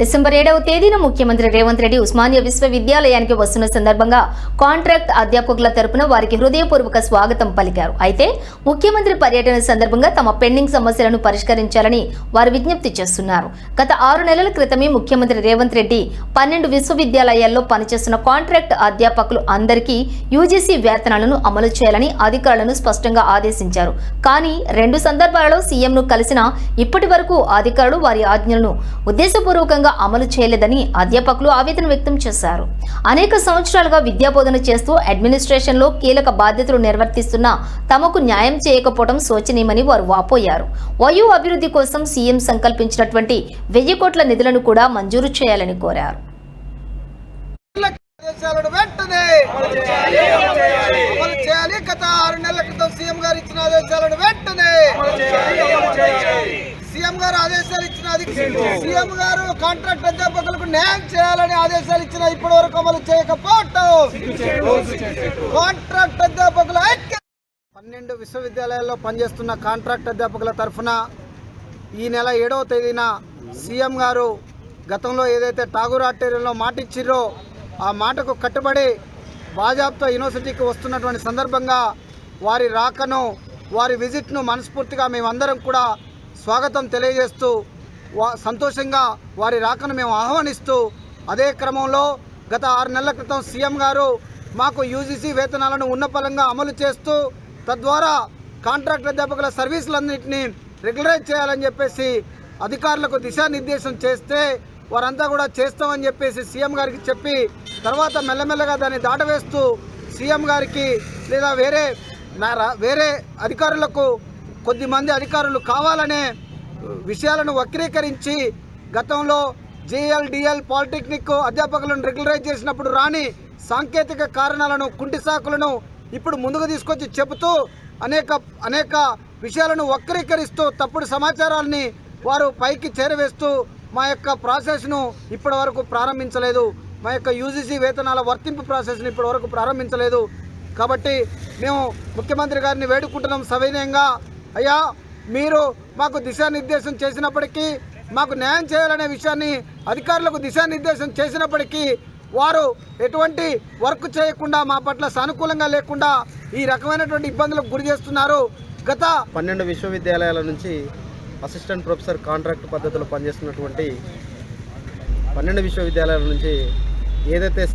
December ఏడవ తేదీన ముఖ్యమంత్రి రేవంత్ రెడ్డి ఉస్మానియా విశ్వవిద్యాలయానికి వస్తున్న సందర్భంగా కాంట్రాక్ట్ అధ్యాపకుల తరపున వారికి హృదయపూర్వక స్వాగతం పలికారు. అయితే ముఖ్యమంత్రి పర్యటన సందర్భంగా తమ పెండింగ్ సమస్యలను పరిష్కరించాలని వారు విజ్ఞప్తి చేస్తున్నారు. గత ఆరు నెలల క్రితమే ముఖ్యమంత్రి రేవంత్ రెడ్డి పన్నెండు విశ్వవిద్యాలయాల్లో పనిచేస్తున్న కాంట్రాక్ట్ అధ్యాపకులు అందరికీ యూజీసీ వేతనాలను అమలు చేయాలని అధికారులను స్పష్టంగా ఆదేశించారు. కానీ రెండు సందర్భాలలో సీఎంను కలిసిన ఇప్పటి వరకు అధికారులు వారి ఆజ్ఞలను ఉద్దేశపూర్వకంగా అమలు చేయలేదని అధ్యాపకులు ఆవేదన వ్యక్తం చేశారు. అనేక సంవత్సరాలుగా విద్యాబోధన చేస్తూ అడ్మినిస్ట్రేషన్లో కీలక బాధ్యతలు నిర్వర్తిస్తున్న తమకు న్యాయం చేయకపోవడం శోచనీయమని వారు వాపోయారు. వయో అభివృద్ధి కోసం సీఎం సంకల్పించినటువంటి వెయ్యి కోట్ల నిధులను కూడా మంజూరు చేయాలని కోరారు. వెంటనే చేయాలి. గత ఆరు నెలల క్రితం సీఎం గారు ఇచ్చిన ఆదేశాలను గారు ఆదేశాలు ఇచ్చినది సీఎం గారు కాంట్రాక్ట్ అధ్యాపకులకు న్యాయం చేయాలని ఆదేశాలు ఇచ్చిన ఇప్పటి వరకు అమలు చేయకపోవటం. కాంట్రాక్ట్ అధ్యాపకుల పన్నెండు విశ్వవిద్యాలయాల్లో పనిచేస్తున్న కాంట్రాక్ట్ అధ్యాపకుల తరఫున ఈ నెల ఏడవ తేదీన సీఎం గారు గతంలో ఏదైతే ఠాగూర్ ఆడిటోరియంలో మాట ఇచ్చిర్రో ఆ మాటకు కట్టుబడి భాజాప్తో యూనివర్సిటీకి వస్తున్నటువంటి సందర్భంగా వారి రాకను వారి విజిట్ను మనస్ఫూర్తిగా మేమందరం కూడా స్వాగతం తెలియజేస్తూ వా సంతోషంగా వారి రాకను మేము ఆహ్వానిస్తూ అదే క్రమంలో గత ఆరు నెలల క్రితం సీఎం గారు మాకు యూజీసీ వేతనాలను ఉన్నపలంగా అమలు చేస్తూ తద్వారా కాంట్రాక్ట్ అధ్యాపకుల సర్వీసులన్నింటినీ రెగ్యులరైజ్ చేయాలని చెప్పేసి అధికారులకు దిశానిర్దేశం చేస్తే వారంతా కూడా చేస్తామని చెప్పేసి సీఎం గారికి చెప్పి తర్వాత మెల్లమెల్లగా దాన్ని దాటవేస్తూ సీఎం గారికి లేదా వేరే నా- రా- వేరే అధికారులకు కొద్దిమంది అధికారులు కావాలనే విషయాలను వక్రీకరించి గతంలో జేఎల్డిఎల్ పాలిటెక్నిక్ అధ్యాపకులను రెగ్యులరైజ్ చేసినప్పుడు రాని సాంకేతిక కారణాలను కుంటి సాకులను ఇప్పుడు ముందుకు తీసుకొచ్చి చెబుతూ అనేక అనేక విషయాలను వక్రీకరిస్తూ తప్పుడు సమాచారాన్ని వారు పైకి చేరవేస్తూ మా యొక్క ప్రాసెస్ను ఇప్పటి వరకు ప్రారంభించలేదు. మా యొక్క యూజీసీ వేతనాల వర్తింపు ప్రాసెస్ని ఇప్పటి వరకు ప్రారంభించలేదు. కాబట్టి మేము ముఖ్యమంత్రి గారిని వేడుకుంటున్నాం సవినయంగా. అయ్యా మీరు మాకు దిశానిర్దేశం చేసినప్పటికీ మాకు న్యాయం చేయాలనే విషయాన్ని అధికారులకు దిశానిర్దేశం చేసినప్పటికీ వారు ఎటువంటి వర్క్ చేయకుండా మా పట్ల సానుకూలంగా లేకుండా ఈ రకమైనటువంటి ఇబ్బందులకు గురి చేస్తున్నారు. గత పన్నెండు విశ్వవిద్యాలయాల నుంచి అసిస్టెంట్ ప్రొఫెసర్ కాంట్రాక్ట్ పద్ధతిలో పనిచేస్తున్నటువంటి పన్నెండు విశ్వవిద్యాలయాల నుంచి ఏదైతే